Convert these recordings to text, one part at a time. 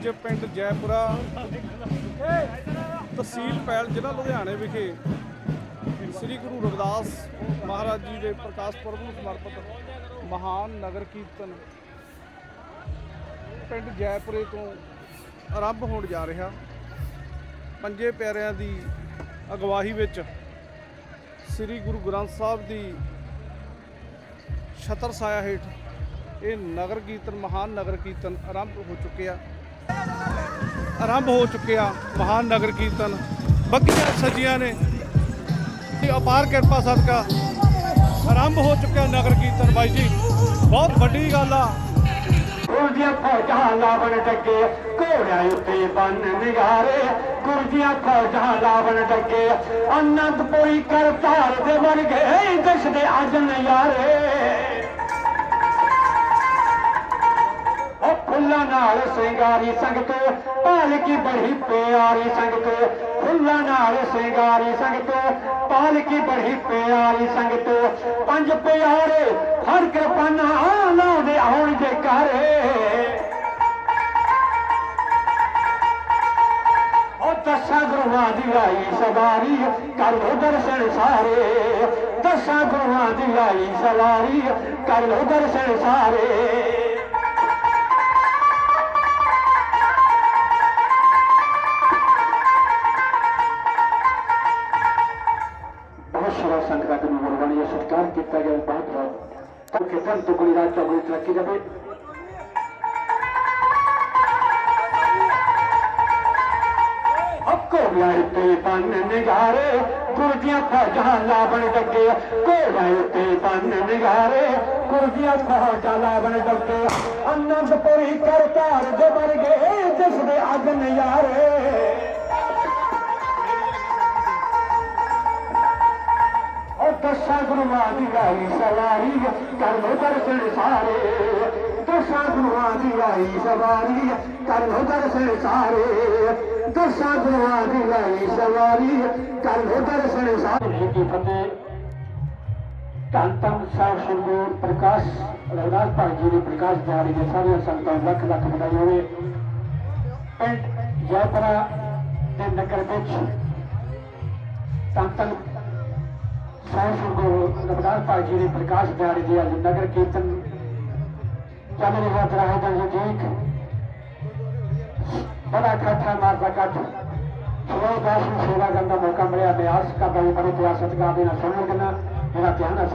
ਅੱਜ ਪਿੰਡ ਜੈਪੁਰਾ। ਤਹਿਸੀਲ ਪੈਲ ਜ਼ਿਲ੍ਹਾ ਲੁਧਿਆਣੇ ਵਿਖੇ ਸ੍ਰੀ ਗੁਰੂ ਰਵਿਦਾਸ ਮਹਾਰਾਜ ਜੀ ਦੇ ਪ੍ਰਕਾਸ਼ ਪੁਰਬ ਨੂੰ ਸਮਰਪਿਤ ਮਹਾਨ ਨਗਰ ਕੀਰਤਨ ਪਿੰਡ ਜੈਪੁਰੇ ਤੋਂ ਆਰੰਭ ਹੋਣ ਜਾ ਰਿਹਾ। ਪੰਜੇ ਪਿਆਰਿਆਂ ਦੀ ਅਗਵਾਈ ਵਿੱਚ ਸ੍ਰੀ ਗੁਰੂ ਗ੍ਰੰਥ ਸਾਹਿਬ ਦੀ ਛਤਰ ਛਾਇਆ ਹੇਠ ਇਹ ਨਗਰ ਕੀਰਤਨ, ਮਹਾਨ ਨਗਰ ਕੀਰਤਨ ਆਰੰਭ ਹੋ ਚੁੱਕਿਆ। ਆਰੰਭ ਹੋ ਚੁੱਕਿਆ ਮਹਾਨ ਨਗਰ ਕੀਰਤਨ। ਬੱਗੀਆਂ ਸਜੀਆਂ ਨੇ ਦੀ ਅਪਾਰ ਕਿਰਪਾ ਸਦਕਾ ਆਰੰਭ ਹੋ ਚੁੱਕਿਆ ਨਗਰ ਕੀਰਤਨ। ਬਾਈ ਜੀ, ਬਹੁਤ ਵੱਡੀ ਗੱਲ ਆ। ਗੁਰਜੀਆਂ ਫੌਜਾਂ ਲਾਵਣ ਡੱਗੇ, ਘੋੜਿਆਂ ਉੱਤੇ ਬੰਨ ਨਿਗਾਰੇ। ਗੁਰਜੀਆਂ ਫੌਜਾਂ ਲਾਵਣ ਡੱਗੇ, ਅਨੰਦਪੁਰੀ ਕਰਤਾਰ ਦੇ ਵਰਗੇ ਦਿਸਦੇ ਅੱਜ ਨਜ਼ਾਰੇ ਫੁੱਲਾਂ ਨਾਲ ਸਿੰਗਾਰੀ ਸੰਗਤ ਪਾਲਕੀ ਬੜੀ ਪਿਆਰੀ ਸੰਗਤ। ਫੁੱਲਾਂ ਨਾਲ ਸਿੰਗਾਰੀ ਸੰਗਤ ਪਾਲਕੀ ਬੜੀ ਪਿਆਰੀ ਸੰਗਤ। ਪੰਜ ਪਿਆਰੇ ਹਰ ਕਿਰਪਾਨਾ ਲਾਉਂਦੇ ਆਉਣ ਦੇ ਘਰੇ। ਉਹ ਦਸਾਂ ਗੁਰੂਆਂ ਦੀ ਲਾਈ ਸਵਾਰੀ, ਕਰ ਲੋ ਦਰਸ਼ਨ ਸਾਰੇ। ਦਸਾਂ ਗੁਰੂਆਂ ਦੀ ਲਾਈ ਸਵਾਰੀ, ਕਰ ਦਰਸ਼ਨ ਸਾਰੇ। ਦਾ ਸਤਿਕਾਰ ਕੀਤਾ ਗਿਆ ਬਹੁਤ ਬਹੁਤ ਤਾਂ ਕਿ ਤਨ ਤੁਕੜੀ ਦਾ ਚੌਗੜੀ ਤਰੱਕੀ ਜਾਵੇ ਅੱਕੋ ਤੇ ਬੰਨ ਨਿਗਾਰੇ ਗੁਰਜੀਆਂ ਫੌਜਾਂ ਲਾਵਣ ਡੱਗੇ। ਘੋੜਿਆਂ ਤੇ ਬੰਨ ਨਿਗਾਰੇ ਗੁਰਜੀਆਂ ਫੌਜਾਂ ਲਾਵਣ ਡੱਗੇ। ਅਨੰਦਪੁਰੀ ਕਰਤਾਰ ਦੇ ਵਰਗੇ ਦਿਸਦੇ ਅੱਜ ਨਜ਼ਾਰੇ ਗੁਰੂਆਂ ਦੀ ਲਾਈ ਸਵਾਰੀ ਕਰ ਲੋ ਦਰਸ਼ਨ ਸਾਰੇ ਦਸਾਂ ਗੁਰੂਆਂ ਦੀ ਲਾਈ ਸਵਾਰੀ ਕਰ ਲੋ ਦਰਸ਼ਨ ਸਾਰੇ ਦਸਾਂ ਗੁਰੂਆਂ ਦੀ ਲਾਈ ਸਵਾਰੀ ਕਰ ਲੋ ਦਰਸ਼ਨ ਸਾਰੇ ਕੀ ਫਤਿਹ ਧੰਨ ਧੰਨ ਸਾਹਿਬ ਸ੍ਰੀ ਪ੍ਰਕਾਸ਼ ਰਵਿਦਾਸ ਭਾਈ ਜੀ ਨੇ ਪ੍ਰਕਾਸ਼ ਦਿਹਾੜੀ ਦੇ ਸਾਰੀਆਂ ਸੰਗਤਾਂ ਲੱਖ ਲੱਖ ਵਧਾਈ ਹੋਵੇ ਪਿੰਡ ਜੈਪੁਰਾ ਦੇ ਨਗਰ ਵਿੱਚ ਧੰਨ ਧੰਨ ਸਾਹਿਬ ਗੁਰੂ ਰਵਿਦਾਸ ਭਾਈ ਜੀ ਦੀ ਪ੍ਰਕਾਸ਼ ਦਿਹਾੜੀ ਦੀ ਅੱਜ ਨਗਰ ਕੀਰਤਨ ਚੱਲ ਰਿਹਾ ਦਰਾਹ ਦਾ ਠੀਕ ਬੜਾ ਇਕੱਠਾ ਮਾਰਦਾ ਕੱਟ ਸੋ ਨੂੰ ਸੇਵਾ ਕਰਨ ਦਾ ਮੌਕਾ ਮਿਲਿਆ। ਮੈਂ ਆਸ ਕਰਦਾ ਹਾਂ ਬੜੇ ਪਿਆਰ ਸਤਿਕਾਰ ਦੇ ਨਾਲ ਸੁਣਨ ਦੇਣਾ ਮੇਰਾ ਧਿਆਨ ਹੈ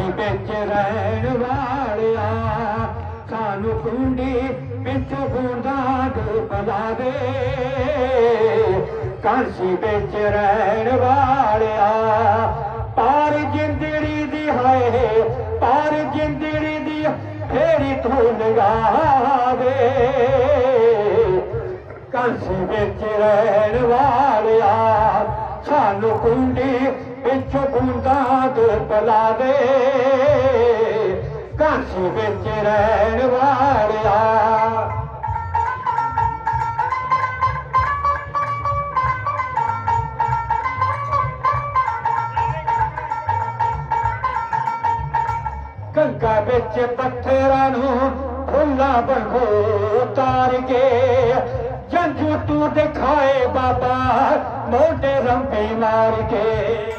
ਕਾਂਸੀ ਵਿੱਚ ਰਹਿਣ ਵਾਲਿਆ ਸਾਨੂੰ ਕੁੰਡੀ ਵਿੱਚੋਂ ਬੂੰਦਾਂ ਤੋਂ ਬੁਲਾ ਦੇ ਕਾਂਸੀ ਵਿੱਚ ਰਹਿਣ ਵਾਲਿਆ ਪਾਰ ਜਿੰਦੜੀ ਦੀ ਹਾਏ ਪਾਰ ਜਿੰਦੜੀ ਦੀ ਫੇਰੀ ਤੂੰ ਲਗਾਵੇ ਕਾਂਸੀ ਵਿੱਚ ਰਹਿਣ ਵਾਲਿਆ ਸਾਨੂੰ ਕੁੰਡੀ ਪਿੱਛੋਂ ਬੂੰਦਾਂ ਤੋਂ ਪਲਾ ਦੇ ਕਾਂਸੀ ਵਿੱਚ ਰਹਿਣ ਵਾਲਿਆ ਗੰਗਾ ਵਿੱਚ ਪੱਥਰਾਂ ਨੂੰ ਫੁੱਲਾਂ ਵਾਂਗੂ ਤਾਰ ਕੇ ਜੰਜੂ ਤੂੰ ਦਿਖਾਏ ਬਾਬਾ, ਮੋਢੇ ਰੰਪੇ ਮਾਰ ਕੇ।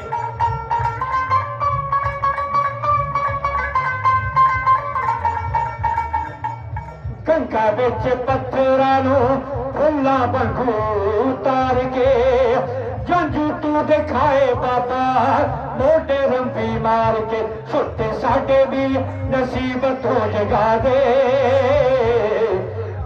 ਗੰਗਾ ਵਿੱਚ ਪੱਥਰਾਂ ਨੂੰ ਫੁੱਲਾਂ ਵਾਂਗੂ ਤਾਰ ਕੇ। ਜੰਜੂ ਤੂੰ ਦਿਖਾਏ ਬਾਬਾ, ਮੋਢੇ ਰੰਪੀ ਮਾਰ ਕੇ। ਸੁੱਤੇ ਸਾਡੇ ਵੀ ਨਸੀਬ ਤੋਂ ਜਗਾ ਦੇ।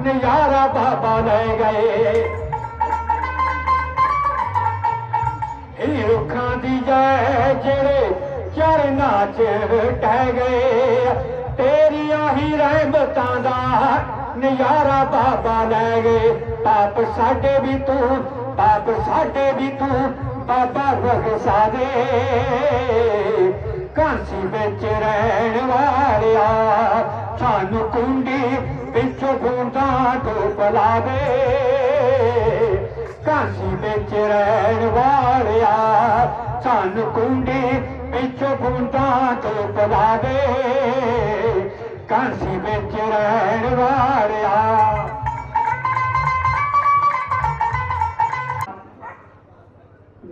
ਨਜ਼ਾਰਾ ਬਾਬਾ ਲੈ ਗਏ ਇਹ ਰੁੱਖਾਂ ਦੀ ਜੈ ਜਿਹੜੇ ਚਰਨਾਂ 'ਚ ਟਹਿ ਗਏ ਤੇਰੀਆਂ ਹੀ ਰਹਿਮਤਾਂ ਦਾ ਨਜ਼ਾਰਾ ਬਾਬਾ ਲੈ ਗਏ ਪਾਪ ਸਾਡੇ ਵੀ ਤੂੰ ਪਾਪ ਸਾਡੇ ਵੀ ਤੂੰ ਬਾਬਾ ਬਖਸ਼ਾ ਦੇ ਕਾਂਸੀ ਵਿੱਚ ਰਹਿਣ ਵਾਲਿਆ ਸਾਨੂੰ ਕੁੰਡੀ ਪਿੱਛੋਂ ਬੂੰਦਾਂ ਤੋਂ ਦੇ ਕਾਂਸੀ ਵਿੱਚ ਰਹਿਣ ਵਾਲਿਆ ਸਾਨੂੰ ਕੁੰਡੀ ਪਿੱਛੋਂ ਬੂੰਦਾਂ ਤੋਂ ਪਲਾ ਦੇ ਕਾਂਸੀ ਵਿੱਚ ਰਹਿਣ ਵਾਲਿਆ।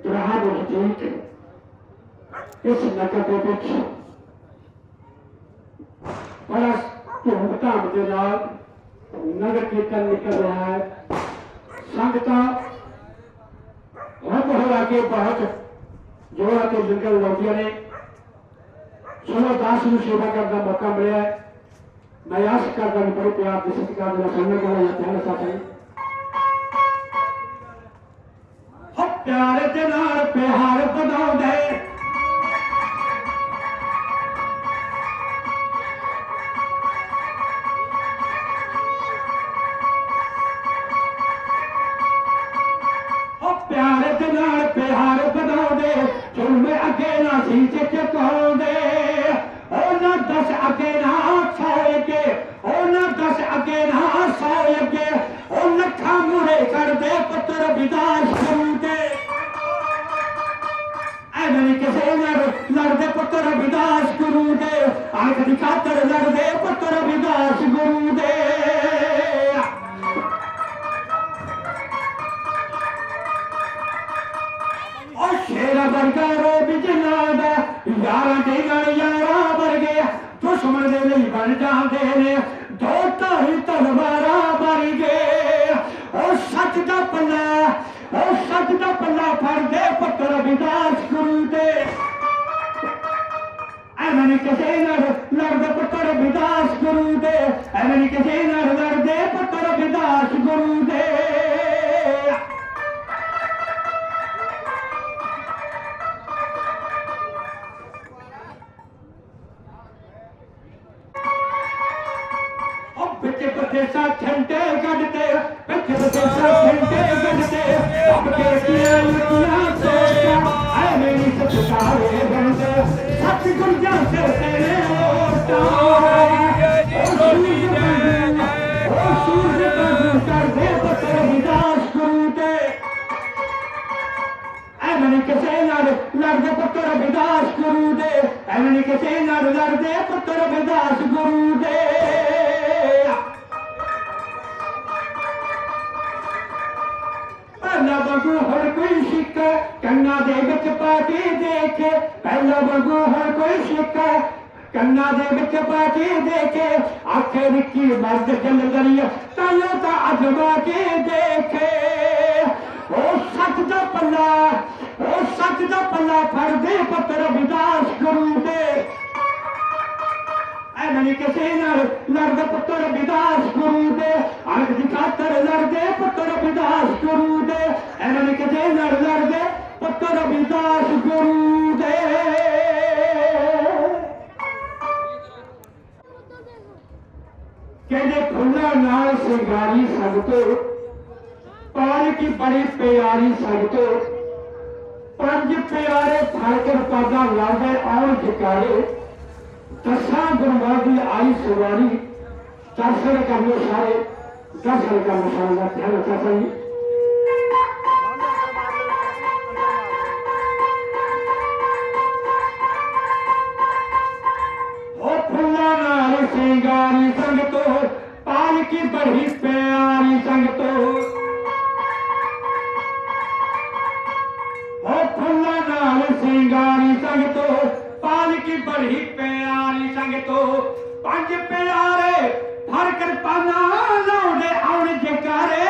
ਦਰਹਾ ਨਜ਼ਦੀਕ ਇਸ ਨਗਰ ਦੇ ਵਿੱਚ ਦੇ ਨਾਲ ਨਗਰ ਕੀਰਤਨ ਨਿਕਲ ਰਿਹਾ ਹੈ। ਸੰਗਤਾਂ ਬਹੁਤ ਹੋ ਕੇ ਬਹੁਤ ਜੋੜਾ ਤੇ ਲੰਗਰ ਲਾਉਂਦੀਆਂ ਨੇ। ਸੋਨਾ ਦਾਸ ਨੂੰ ਸੇਵਾ ਕਰਨ ਦਾ ਮੌਕਾ ਮਿਲਿਆ ਮੈਂ ਆਸ ਕਰਦਾ ਹਾਂ ਬੜੇ ਪਿਆਰ ਦੇ ਸਤਿਕਾਰ ਦੇ ਨਾਲ ਸੁਣਨ ਵਾਲਾ ਇਹ ਪਹਿਲਾ ਸਾਥੀ ਹੋ ਪਿਆਰ ਦੇ ਨਾਲ ਪਿਆਰ ਵਧਾਉਂਦੇ ਓ ਵਰਗਾ ਰੋ ਬਿਜਲਾ ਯਾਰਾਂ ਦੇ ਨਾਲ ਯਾਰਾਂ ਵਰਗੇ ਦੁਸ਼ਮਣ ਦੇ ਲਈ ਬਣ ਜਾਂਦੇ ਨੇ। ਦੋ ਧਾਰੀ ਤਲਵਾਰਾਂ ਵਰਗੇ ਉਹ ਸੱਚ ਦਾ ਪੱਲਾ ਉਹ ਸੱਚ ਦਾ ਪੱਲਾ ਫੜਦੇ ਪੁੱਤਰ ਵਿਦਾਸ ਗੁਰੂ ਦੇ ਐਵੇਂ ਨੀ ਕਿਸੇ ਨਾਲ ਲੜਦੇ ਪੁੱਤਰ ਵਿਦਾਸ ਗੁਰੂ ਦੇ ਐਵੇਂ ਨੀ ਕਿਸੇ ਨਾਲ ਲੜਦੇ ਨਾਲ ਲੜਦੇ ਪੁੱਤਰ ਵਿਦਾਸ ਗੁਰੂ ਦੇ। ਐਵੇਂ ਕਿਸੇ ਨਾਲ ਲੜਦੇ ਪੁੱਤਰ ਵਿਦਾਸ ਗੁਰੂ ਦੇ। ਪਹਿਲਾ ਵਾਂਗੂ ਹਰ ਕੋਈ ਸਿੱਖ, ਕੰਨਾਂ ਦੇ ਵਿੱਚ ਪਾ ਕੇ ਦੇਖੇ। ਪਹਿਲਾ ਵਾਂਗੂ ਹਰ ਕੋਈ ਸਿੱਖ, ਕੰਨਾਂ ਦੇ ਵਿੱਚ ਪਾ ਕੇ ਦੇਖੇ। ਆਖੇ ਨਿੱਕੀ ਮਰਦ ਜਲ ਦਰੀਆ ਤਾਇਓ ਤਾਂ ਅਜਮਾ ਕੇ ਦੇਖੇ। ਉਹ ਸੱਚ ਦਾ ਪੱਲਾ, ਉਹ ਸੱਚ ਦਾ ਪੱਲਾ ਫੜਦੇ ਪੁੱਤਰ ਵਿਦਾਸ ਗੁਰੂ ਦੇ। ਐਵੇਂ ਨੀ ਕਿਸੇ ਨਾਲ ਲੜਦੇ ਪੁੱਤਰ ਵਿਦਾਸ ਗੁਰੂ ਦੇ। ਅਰਗ ਦੀ ਖਾਤਰ ਲੜਦੇ ਪੁੱਤਰ ਵਿਦਾਸ ਗੁਰੂ ਦੇ। ਐਵੇਂ ਨੀ ਕਿਸੇ ਨਾਲ ਲੜਦੇ ਪੁੱਤਰ ਵਿਦਾਸ ਗੁਰੂ ਦੇ। ਕਹਿੰਦੇ ਫੁੱਲਾਂ ਨਾਲ ਸਿੰਗਾਰੀ ਸਭ ਤੋਂ ਕੀ ਬੜੀ ਪਿਆਰੀ ਸੰਗਤੋ ਪੰਜ ਪਿਆਰੇ ਫੜਕਰ ਪਾਦਾ ਲਾਵੇ ਆਉਣ ਠਿਕਾਰੇ ਦਸਾਂ ਗੁਰੂਆਂ ਦੀ ਆਈ ਸਵਾਰੀ। ਦਰਸ਼ਨ ਕਰਨੇ ਸਾਰੇ। ਦਰਸ਼ਨ ਕਰਨੇ ਸਾਰੇ ਦਾ ਧਿਆਨ ਰੱਖਣਾ ਚਾਹੀਏ ਫੁੱਲਾਂ ਨਾਲ ਸਿੰਗਾਰੀ ਸੰਗਤੋ ਪਾਲਕੀ ਬੜੀ ਪਿਆਰੀ ਬੜੀ ਪਿਆਰੀ ਸੰਗਤੋ, ਪੰਜ ਪਿਆਰੇ ਫੜ ਕਿਰਪਾਨਾ ਲਾਉਂਦੇ, ਆਉਣ ਜਕਾਰੇ।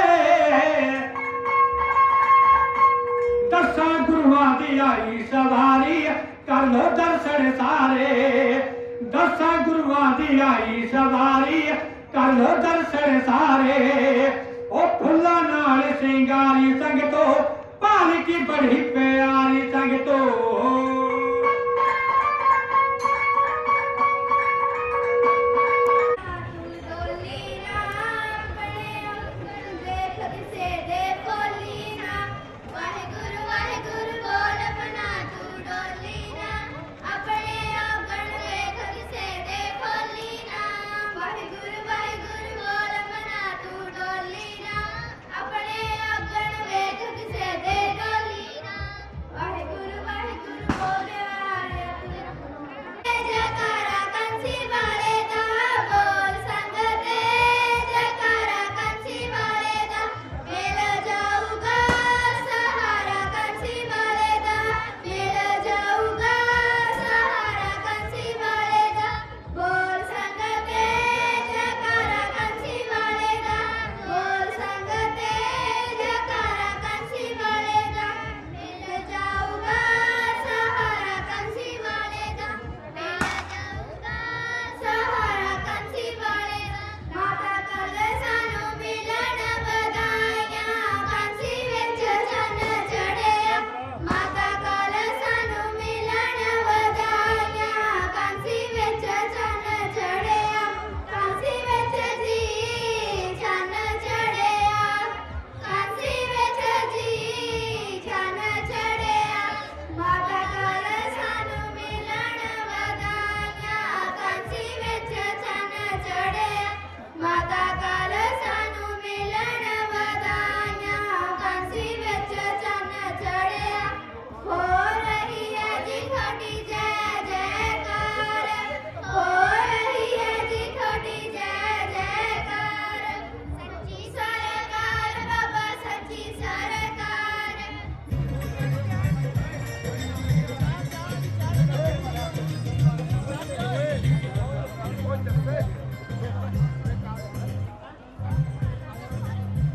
ਦਸਾਂ ਗੁਰੂਆਂ ਦੀ ਆਈ ਸਵਾਰੀ, ਕਰ ਲੋ ਦਰਸ਼ਨ ਸਾਰੇ। ਦਸਾਂ ਗੁਰੂਆਂ ਦੀ ਆਈ ਸਵਾਰੀ, ਕਰ ਲੋ ਦਰਸ਼ਨ ਸਾਰੇ। ਉਹ ਫੁੱਲਾਂ ਨਾਲ ਸਿੰਗਾਰੀ ਸੰਗਤੋ, ਪਾਲਕੀ ਬੜੀ ਪਿਆਰੀ ਸੰਗਤੋ।